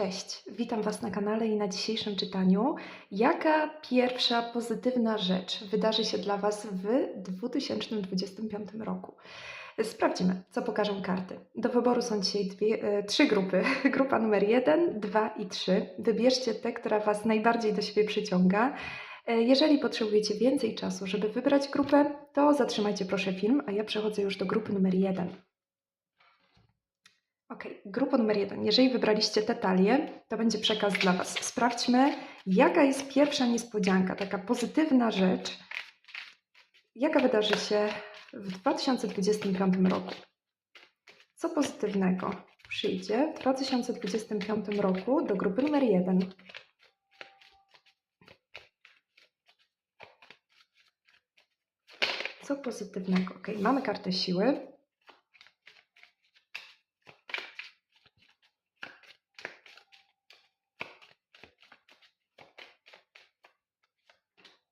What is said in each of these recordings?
Cześć, witam Was na kanale i na dzisiejszym czytaniu. Jaka pierwsza pozytywna rzecz wydarzy się dla Was w 2025 roku? Sprawdzimy, co pokażą karty. Do wyboru są dzisiaj dwie, e, trzy grupy. Grupa numer 1, 2 i 3. Wybierzcie tę, która Was najbardziej do siebie przyciąga. E, Jeżeli potrzebujecie więcej czasu, żeby wybrać grupę, to zatrzymajcie proszę film, a ja przechodzę już do grupy numer 1. Ok, grupa numer jeden. Jeżeli wybraliście te talie, to będzie przekaz dla Was. Sprawdźmy, jaka jest pierwsza niespodzianka, taka pozytywna rzecz, jaka wydarzy się w 2025 roku. Co pozytywnego przyjdzie w 2025 roku do grupy numer jeden? Co pozytywnego? Ok, mamy kartę siły.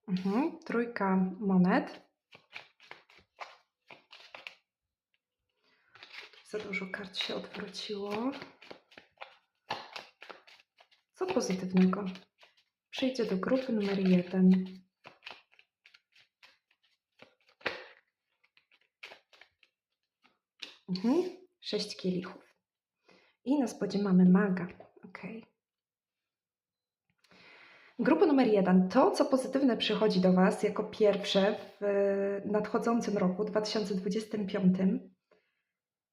Mhm. Trójka monet. Za dużo kart się odwróciło. Co pozytywnego? Przyjdzie do grupy numer jeden. Mhm. Sześć kielichów. I na spodzie mamy maga. Okej. Grupa numer jeden. To, co pozytywne przychodzi do Was jako pierwsze w e, nadchodzącym roku 2025,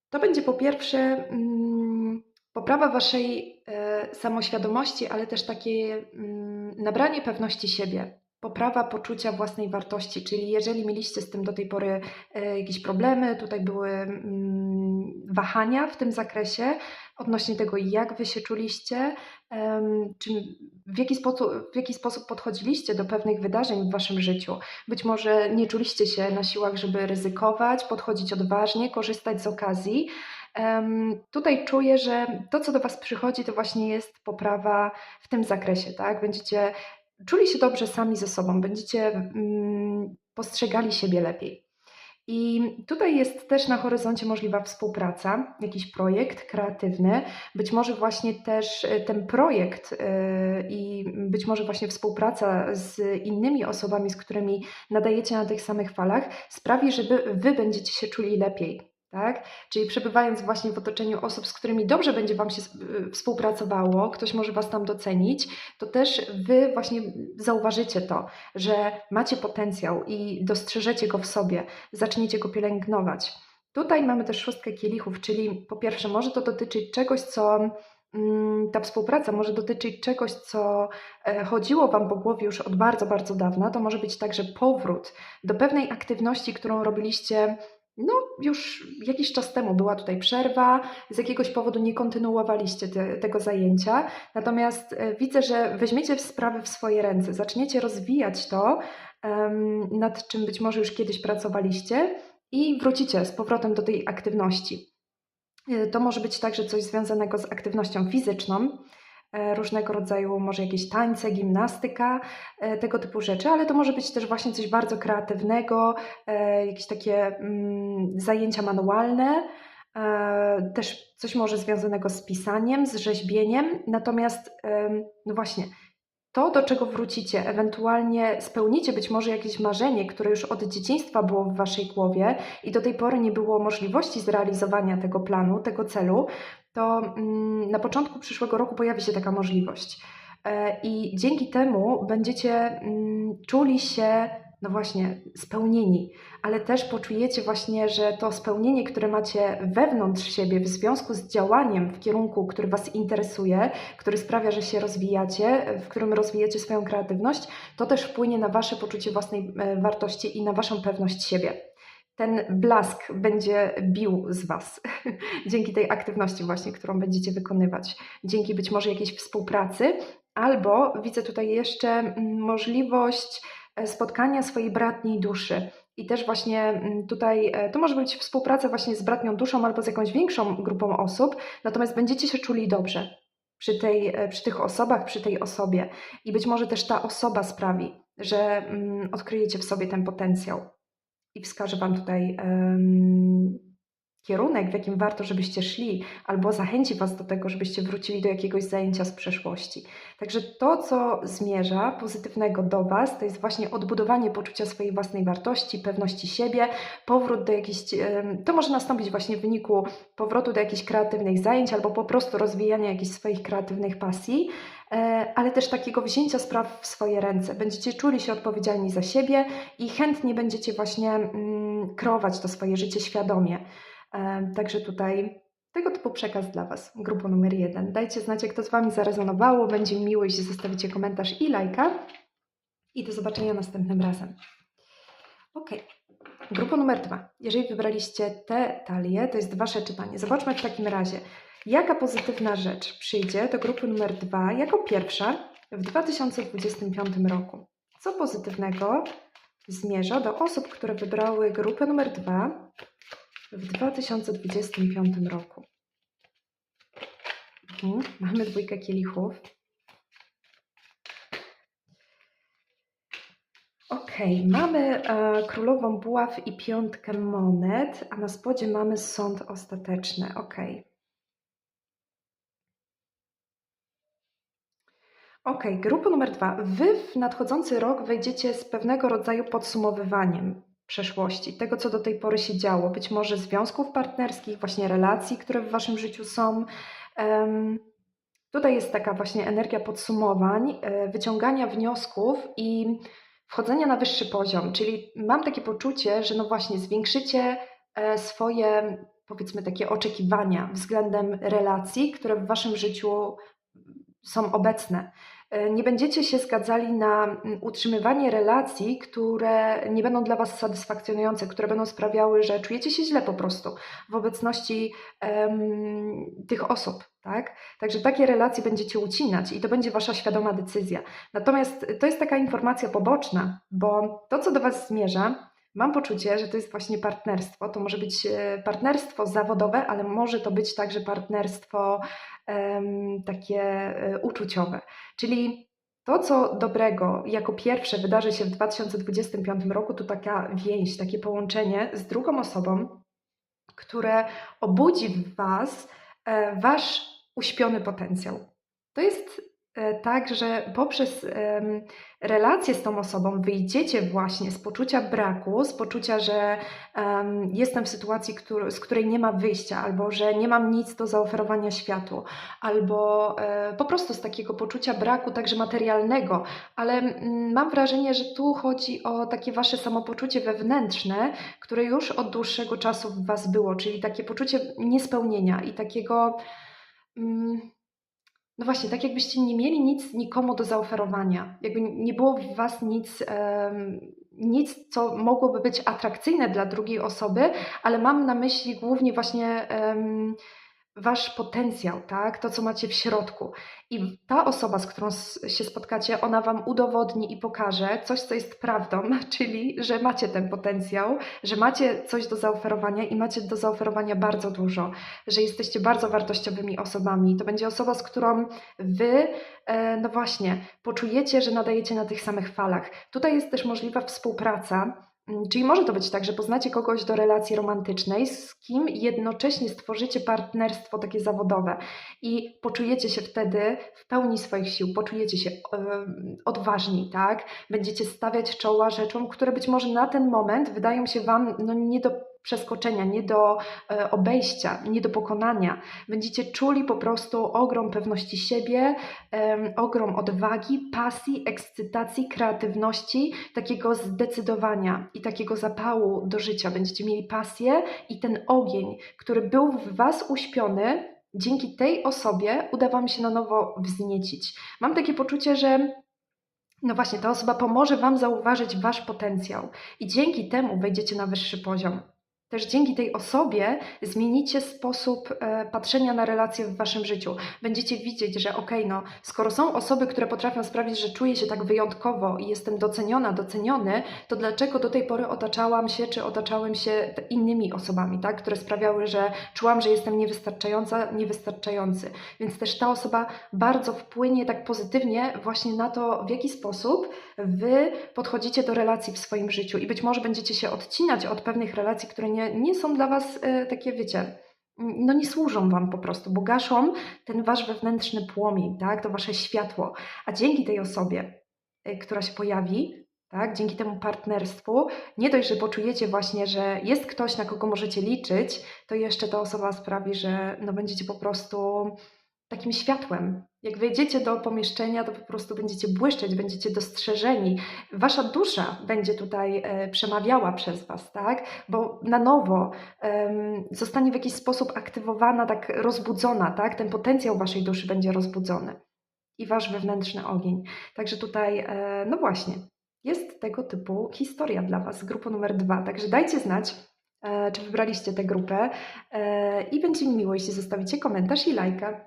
to będzie po pierwsze mm, poprawa Waszej e, samoświadomości, ale też takie mm, nabranie pewności siebie, poprawa poczucia własnej wartości. Czyli jeżeli mieliście z tym do tej pory e, jakieś problemy, tutaj były mm, wahania w tym zakresie odnośnie tego, jak Wy się czuliście, czy w jaki, sposób, w jaki sposób podchodziliście do pewnych wydarzeń w Waszym życiu. Być może nie czuliście się na siłach, żeby ryzykować, podchodzić odważnie, korzystać z okazji. Em, Tutaj czuję, że to, co do Was przychodzi, to właśnie jest poprawa w tym zakresie, tak? Będziecie czuli się dobrze sami ze sobą, będziecie mm, postrzegali siebie lepiej. I tutaj jest też na horyzoncie możliwa współpraca, jakiś projekt kreatywny, być może właśnie też e, ten projekt e, i być może właśnie współpraca z innymi osobami, z którymi nadajecie na tych samych falach, sprawi, że wy, wy będziecie się czuli lepiej. Tak? Czyli przebywając właśnie w otoczeniu osób, z którymi dobrze będzie Wam się y, współpracowało, ktoś może Was tam docenić, to też Wy właśnie zauważycie to, że macie potencjał i dostrzeżecie go w sobie, zaczniecie go pielęgnować. Tutaj mamy też szóstkę kielichów, czyli po pierwsze może to dotyczyć czegoś, co mm, ta współpraca może dotyczyć czegoś, co e, chodziło Wam po głowie już od bardzo, bardzo dawna. To może być także powrót do pewnej aktywności, którą robiliście no, już jakiś czas temu była tutaj przerwa, z jakiegoś powodu nie kontynuowaliście te, tego zajęcia, natomiast e, widzę, że weźmiecie sprawy w swoje ręce, zaczniecie rozwijać to, em, nad czym być może już kiedyś pracowaliście i wrócicie z powrotem do tej aktywności. E, To może być także coś związanego z aktywnością fizyczną, różnego rodzaju, może jakieś tańce, gimnastyka, e, tego typu rzeczy, ale to może być też właśnie coś bardzo kreatywnego, e, jakieś takie mm, zajęcia manualne, e, też coś może związanego z pisaniem, z rzeźbieniem. Natomiast, no właśnie, to, do czego wrócicie, ewentualnie spełnicie być może jakieś marzenie, które już od dzieciństwa było w waszej głowie i do tej pory nie było możliwości zrealizowania tego planu, tego celu, to mm, na początku przyszłego roku pojawi się taka możliwość. E, I dzięki temu będziecie mm, czuli się, no właśnie, spełnieni, ale też poczujecie właśnie, że to spełnienie, które macie wewnątrz siebie w związku z działaniem w kierunku, który Was interesuje, który sprawia, że się rozwijacie, w którym rozwijacie swoją kreatywność, to też wpłynie na Wasze poczucie własnej e, wartości i na Waszą pewność siebie. Ten blask będzie bił z Was dzięki tej aktywności właśnie, którą będziecie wykonywać, dzięki być może jakiejś współpracy, albo widzę tutaj jeszcze mm, możliwość e, spotkania swojej bratniej duszy. I też właśnie mm, tutaj e, to może być współpraca właśnie z bratnią duszą albo z jakąś większą grupą osób, natomiast będziecie się czuli dobrze przy, tej, e, przy tych osobach, przy tej osobie. I być może też ta osoba sprawi, że mm, odkryjecie w sobie ten potencjał i wskażę Wam tutaj kierunek, w jakim warto, żebyście szli, albo zachęci Was do tego, żebyście wrócili do jakiegoś zajęcia z przeszłości. Także to, co zmierza pozytywnego do Was, to jest właśnie odbudowanie poczucia swojej własnej wartości, pewności siebie, powrót do jakichś. To może nastąpić właśnie w wyniku powrotu do jakichś kreatywnych zajęć, albo po prostu rozwijania jakichś swoich kreatywnych pasji e, ale też takiego wzięcia spraw w swoje ręce. Będziecie czuli się odpowiedzialni za siebie i chętnie będziecie właśnie mm, kreować to swoje życie świadomie. Także tutaj tego typu przekaz dla Was, grupa numer jeden. Dajcie znać, jak to z Wami zarezonowało. Będzie mi miło, jeśli zostawicie komentarz i lajka. I do zobaczenia następnym razem. Ok. Grupa numer dwa. Jeżeli wybraliście te talie, to jest Wasze czytanie. Zobaczmy w takim razie, jaka pozytywna rzecz przyjdzie do grupy numer dwa jako pierwsza w 2025 roku. Co pozytywnego zmierza do osób, które wybrały grupę numer dwa w 2025 roku. Mhm. Mamy dwójkę kielichów. Ok, mamy e, królową buław i piątkę monet, a na spodzie mamy sąd ostateczny. Ok. Ok, grupa numer dwa. Wy w nadchodzący rok wejdziecie z pewnego rodzaju podsumowywaniem przeszłości, tego co do tej pory się działo, być może związków partnerskich, właśnie relacji, które w waszym życiu są. Tutaj jest taka właśnie energia podsumowań, e, wyciągania wniosków i wchodzenia na wyższy poziom, czyli mam takie poczucie, że no właśnie zwiększycie e, swoje powiedzmy takie oczekiwania względem relacji, które w waszym życiu są obecne. E, nie będziecie się zgadzali na utrzymywanie relacji, które nie będą dla Was satysfakcjonujące, które będą sprawiały, że czujecie się źle po prostu w obecności um, tych osób. Tak? Także takie relacje będziecie ucinać i to będzie Wasza świadoma decyzja. Natomiast to jest taka informacja poboczna, bo to, co do Was zmierza, mam poczucie, że to jest właśnie partnerstwo. To może być e, partnerstwo zawodowe, ale może to być także partnerstwo um, takie e, uczuciowe. Czyli to, co dobrego jako pierwsze wydarzy się w 2025 roku, to taka więź, takie połączenie z drugą osobą, które obudzi w Was e, Wasz uśpiony potencjał. To jest tak, że poprzez relację z tą osobą wyjdziecie właśnie z poczucia braku, z poczucia, że jestem w sytuacji, z której nie ma wyjścia, albo że nie mam nic do zaoferowania światu, albo e, po prostu z takiego poczucia braku, także materialnego, ale mam wrażenie, że tu chodzi o takie wasze samopoczucie wewnętrzne, które już od dłuższego czasu w was było, czyli takie poczucie niespełnienia i takiego. Mm, no właśnie, tak jakbyście nie mieli nic nikomu do zaoferowania. Jakby nie było w Was nic, um, nic, co mogłoby być atrakcyjne dla drugiej osoby, ale mam na myśli głównie właśnie um, wasz potencjał, tak? To, co macie w środku. I ta osoba, z którą się spotkacie, ona wam udowodni i pokaże coś, co jest prawdą, czyli że macie ten potencjał, że macie coś do zaoferowania i macie do zaoferowania bardzo dużo, że jesteście bardzo wartościowymi osobami. To będzie osoba, z którą wy, e, no właśnie, poczujecie, że nadajecie na tych samych falach. Tutaj jest też możliwa współpraca czyli może to być tak, że poznacie kogoś do relacji romantycznej, z kim jednocześnie stworzycie partnerstwo takie zawodowe i poczujecie się wtedy w pełni swoich sił, poczujecie się odważni, tak? Będziecie stawiać czoła rzeczom, które być może na ten moment wydają się Wam no, nie do przeskoczenia, nie do e, obejścia, nie do pokonania. Będziecie czuli po prostu ogrom pewności siebie, ogrom odwagi, pasji, ekscytacji, kreatywności, takiego zdecydowania i takiego zapału do życia. Będziecie mieli pasję i ten ogień, który był w Was uśpiony, dzięki tej osobie uda Wam się na nowo wzniecić. Mam takie poczucie, że no właśnie, ta osoba pomoże Wam zauważyć Wasz potencjał i dzięki temu wejdziecie na wyższy poziom. Też dzięki tej osobie zmienicie sposób e, patrzenia na relacje w waszym życiu. Będziecie widzieć, że okej, okay, no, skoro są osoby, które potrafią sprawić, że czuję się tak wyjątkowo i jestem doceniona, doceniony, to dlaczego do tej pory otaczałam się, czy otaczałem się innymi osobami, tak, które sprawiały, że czułam, że jestem niewystarczająca, niewystarczający. Więc też ta osoba bardzo wpłynie tak pozytywnie właśnie na to, w jaki sposób wy podchodzicie do relacji w swoim życiu i być może będziecie się odcinać od pewnych relacji, które nie nie są dla Was e, takie, wiecie, no nie służą Wam po prostu, bo gaszą ten Wasz wewnętrzny płomień, tak, to Wasze światło. A dzięki tej osobie, e, która się pojawi, tak, dzięki temu partnerstwu, nie dość, że poczujecie właśnie, że jest ktoś, na kogo możecie liczyć, to jeszcze ta osoba sprawi, że no będziecie po prostu takim światłem. Jak wejdziecie do pomieszczenia, to po prostu będziecie błyszczeć, będziecie dostrzeżeni. Wasza dusza będzie tutaj e, przemawiała przez Was, tak? Bo na nowo zostanie w jakiś sposób aktywowana, tak rozbudzona, tak? Ten potencjał Waszej duszy będzie rozbudzony i Wasz wewnętrzny ogień. Także tutaj, e, no właśnie, jest tego typu historia dla Was, grupa numer dwa. Także dajcie znać, e, czy wybraliście tę grupę i będzie mi miło, jeśli zostawicie komentarz i lajka.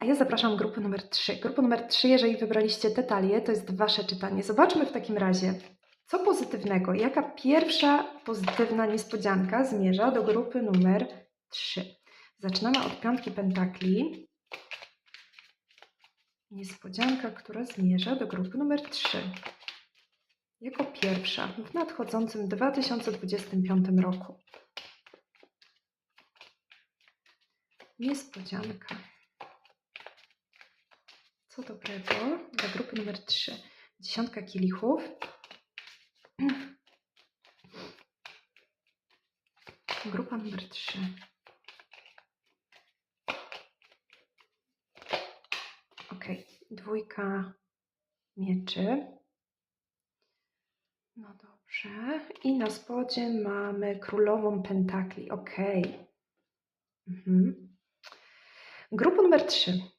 A ja zapraszam grupę numer 3. Grupę numer 3, jeżeli wybraliście te talie, to jest Wasze czytanie. Zobaczmy w takim razie, co pozytywnego, jaka pierwsza pozytywna niespodzianka zmierza do grupy numer 3. Zaczynamy od piątki pentakli. Niespodzianka, która zmierza do grupy numer 3. Jako pierwsza w nadchodzącym 2025 roku. Niespodzianka. Co dobrego dla grupy numer 3? Dziesiątka kielichów. Grupa numer 3. Ok, dwójka mieczy. No dobrze. I na spodzie mamy królową pentakli. Ok. Mhm. Grupa numer 3.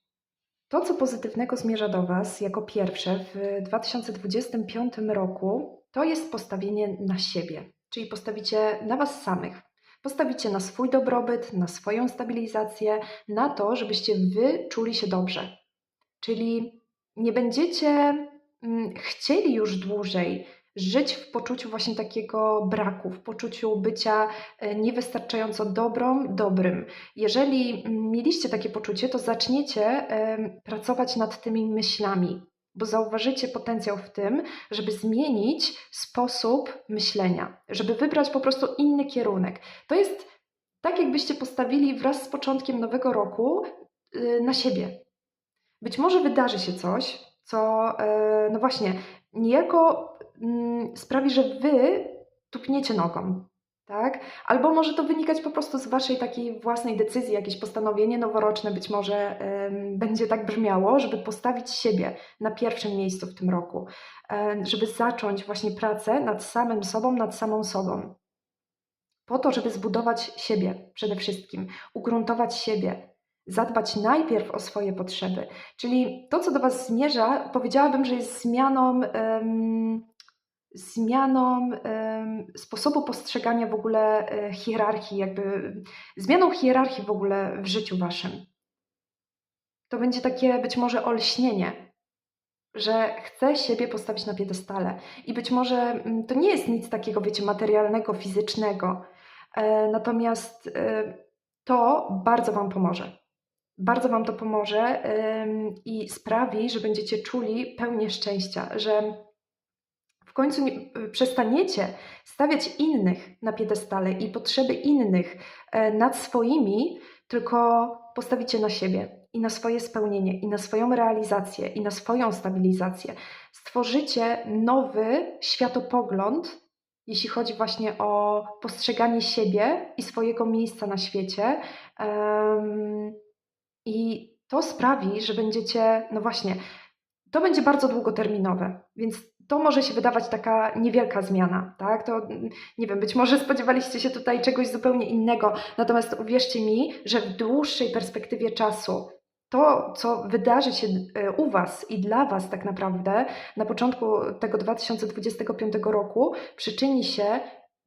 To, co pozytywnego zmierza do Was jako pierwsze w 2025 roku, to jest postawienie na siebie, czyli postawicie na Was samych. Postawicie na swój dobrobyt, na swoją stabilizację, na to, żebyście Wy czuli się dobrze. Czyli nie będziecie mm, chcieli już dłużej żyć w poczuciu właśnie takiego braku, w poczuciu bycia e, niewystarczająco dobrą, dobrym. Jeżeli mieliście takie poczucie, to zaczniecie pracować nad tymi myślami, bo zauważycie potencjał w tym, żeby zmienić sposób myślenia, żeby wybrać po prostu inny kierunek. To jest tak, jakbyście postawili wraz z początkiem nowego roku y, na siebie. Być może wydarzy się coś, co, e, no właśnie, niejako sprawi, że wy tupniecie nogą. Tak? Albo może to wynikać po prostu z waszej takiej własnej decyzji, jakieś postanowienie noworoczne być może będzie tak brzmiało, żeby postawić siebie na pierwszym miejscu w tym roku, żeby zacząć właśnie pracę nad samym sobą, nad samą sobą. Po to, żeby zbudować siebie przede wszystkim, ugruntować siebie, zadbać najpierw o swoje potrzeby. Czyli to, co do Was zmierza, powiedziałabym, że jest zmianą zmianą sposobu postrzegania w ogóle e, hierarchii, jakby zmianą hierarchii w ogóle w życiu waszym. To będzie takie być może olśnienie, że chcę siebie postawić na piedestale. I być może mm, to nie jest nic takiego, wiecie, materialnego, fizycznego. E, natomiast e, to bardzo Wam pomoże. Bardzo Wam to pomoże i sprawi, że będziecie czuli pełnię szczęścia, że końcu nie, przestaniecie stawiać innych na piedestale i potrzeby innych e, nad swoimi, tylko postawicie na siebie i na swoje spełnienie, i na swoją realizację, i na swoją stabilizację. Stworzycie nowy światopogląd, jeśli chodzi właśnie o postrzeganie siebie i swojego miejsca na świecie. I to sprawi, że będziecie, no właśnie, to będzie bardzo długoterminowe, więc to może się wydawać taka niewielka zmiana, tak? To nie wiem, być może spodziewaliście się tutaj czegoś zupełnie innego, natomiast uwierzcie mi, że w dłuższej perspektywie czasu to, co wydarzy się e, u Was i dla Was tak naprawdę na początku tego 2025 roku, przyczyni się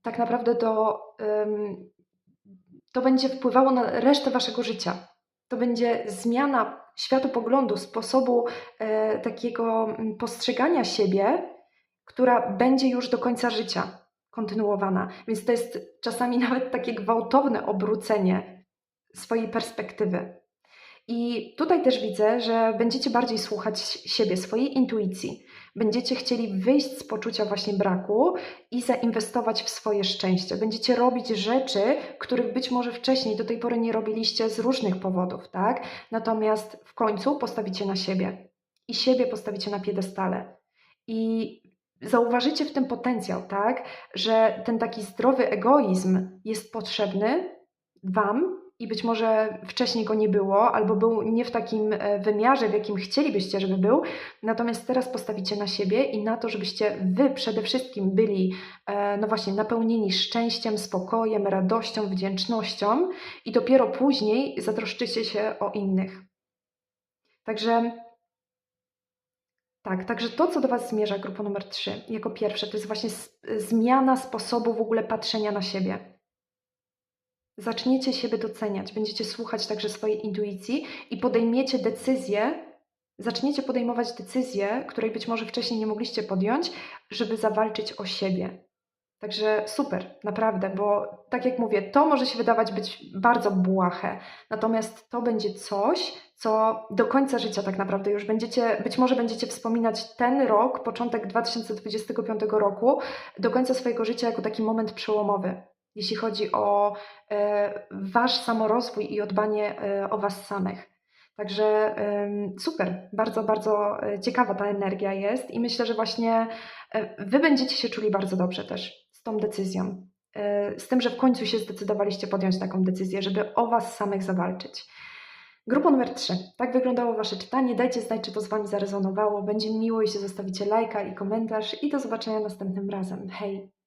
tak naprawdę do. To będzie wpływało na resztę Waszego życia. To będzie zmiana światopoglądu, sposobu e, takiego mm, postrzegania siebie, która będzie już do końca życia kontynuowana. Więc to jest czasami nawet takie gwałtowne obrócenie swojej perspektywy. I tutaj też widzę, że będziecie bardziej słuchać siebie, swojej intuicji. Będziecie chcieli wyjść z poczucia właśnie braku i zainwestować w swoje szczęście. Będziecie robić rzeczy, których być może wcześniej do tej pory nie robiliście z różnych powodów, tak? Natomiast w końcu postawicie na siebie i siebie postawicie na piedestale. I zauważycie w tym potencjał, tak? Że ten taki zdrowy egoizm jest potrzebny Wam i być może wcześniej go nie było, albo był nie w takim e, wymiarze, w jakim chcielibyście, żeby był. Natomiast teraz postawicie na siebie i na to, żebyście Wy przede wszystkim byli, e, no właśnie, napełnieni szczęściem, spokojem, radością, wdzięcznością, i dopiero później zatroszczycie się o innych. Także tak, także to, co do Was zmierza, grupa numer 3, jako pierwsze, to jest właśnie zmiana sposobu w ogóle patrzenia na siebie. Zaczniecie siebie doceniać, będziecie słuchać także swojej intuicji i podejmiecie decyzję, zaczniecie podejmować decyzję, której być może wcześniej nie mogliście podjąć, żeby zawalczyć o siebie. Także super, naprawdę, bo tak jak mówię, to może się wydawać być bardzo błahe, natomiast to będzie coś, co do końca życia tak naprawdę już będziecie, być może będziecie wspominać ten rok, początek 2025 roku, do końca swojego życia jako taki moment przełomowy, jeśli chodzi o e, wasz samorozwój i o dbanie e, o was samych. Także super, bardzo, bardzo e, ciekawa ta energia jest i myślę, że właśnie wy będziecie się czuli bardzo dobrze też z tą decyzją. Z tym, że w końcu się zdecydowaliście podjąć taką decyzję, żeby o was samych zawalczyć. Grupa numer 3. Tak wyglądało Wasze czytanie. Dajcie znać, czy to z Wami zarezonowało. Będzie mi miło, jeśli zostawicie lajka i komentarz. I do zobaczenia następnym razem. Hej!